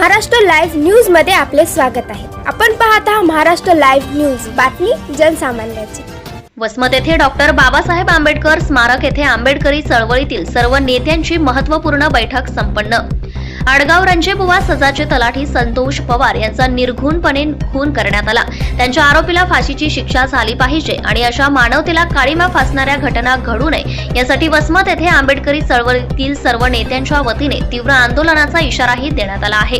Maharashtra live न्यूजमध्ये आपले स्वागत आहे. आपण पाहत आहात महाराष्ट्र लाईव्ह न्यूज. बातमी जनसामान्याची. वसमत येथे डॉक्टर बाबासाहेब आंबेडकर स्मारक येथे आंबेडकरी चळवळीतील सर्व नेत्यांची महत्त्वपूर्ण बैठक संपन्न. आडगाव रणजेबुवा सजाचे तलाठी संतोष पवार यांचा निर्घुणपणे खून करण्यात आला. त्यांच्या आरोपीला फाशीची शिक्षा झाली पाहिजे आणि अशा मानवतेला काळीमा फासणाऱ्या घटना घडू नये यासाठी वसमत येथे आंबेडकरी चळवळीतील सर्व नेत्यांच्या वतीने तीव्र आंदोलनाचा इशाराही देण्यात आला आहे.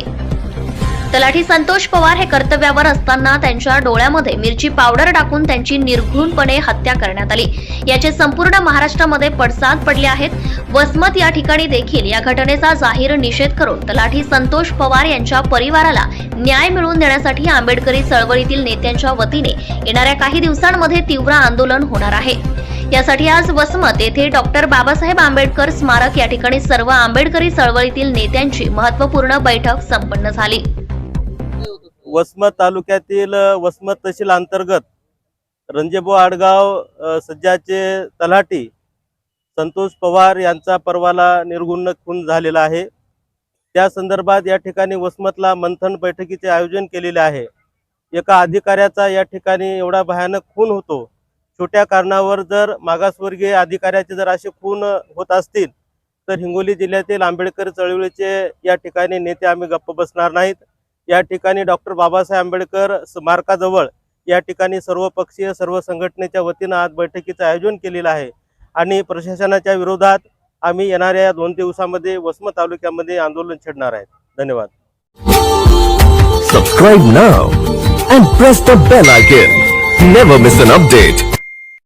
तलाठी संतोष पवार हे कर्तव्यावर असताना त्यांच्या डोळ्यामध्ये मिरची पावडर टाकून त्यांची निर्घृणपणे हत्या करण्यात आली. याचे संपूर्ण महाराष्ट्रामध्ये पडसाद पडले आहेत. वसमत या ठिकाणी देखील या घटनेचा जाहीर निषेध करून तलाठी संतोष पवार यांच्या परिवाराला न्याय मिळवून देण्यासाठी आंबेडकरी चळवळीतील नेत्यांच्या वतीने येणाऱ्या काही दिवसांमध्ये तीव्र आंदोलन होणार आहे. यासाठी आज वसमत येथे डॉक्टर बाबासाहेब आंबेडकर स्मारक या ठिकाणी सर्व आंबेडकरी चळवळीतील नेत्यांची महत्त्वपूर्ण बैठक संपन्न झाली. वसमत तालुक्यातील वसमत तहसील अंतर्गत रंजेबो आडगाव अ, सज्जाचे तलाठी संतोष पवार यांचा परवाला निर्गुण खून झालेला आहे. त्या संदर्भात या ठिकाणी वसमतला मंथन बैठकीचे आयोजन केलेले आहे. एका अधिकाऱ्याचा या ठिकाणी एवढा भयानक खून होतो. छोट्या कारणावर जर मागासवर्गीय अधिकाऱ्याचे जर असे खून होत असतील तर हिंगोली जिल्ह्यातील आंबेडकर चळवळीचे या ठिकाणी नेते आम्ही गप्प बसणार नाहीत. या ठिकाणी डॉक्टर बाबासाहेब आंबेडकर स्मारकाजवळ या ठिकाणी सर्व पक्षीय सर्व संघटनेच्या वतीनं आज बैठकीचं आयोजन केलेलं आहे. आणि प्रशासनाच्या विरोधात आम्ही येणाऱ्या या दोन दिवसामध्ये वसम तालुक्यामध्ये आंदोलन छेडणार आहेत धन्यवाद. Subscribe now and press the bell icon never miss an update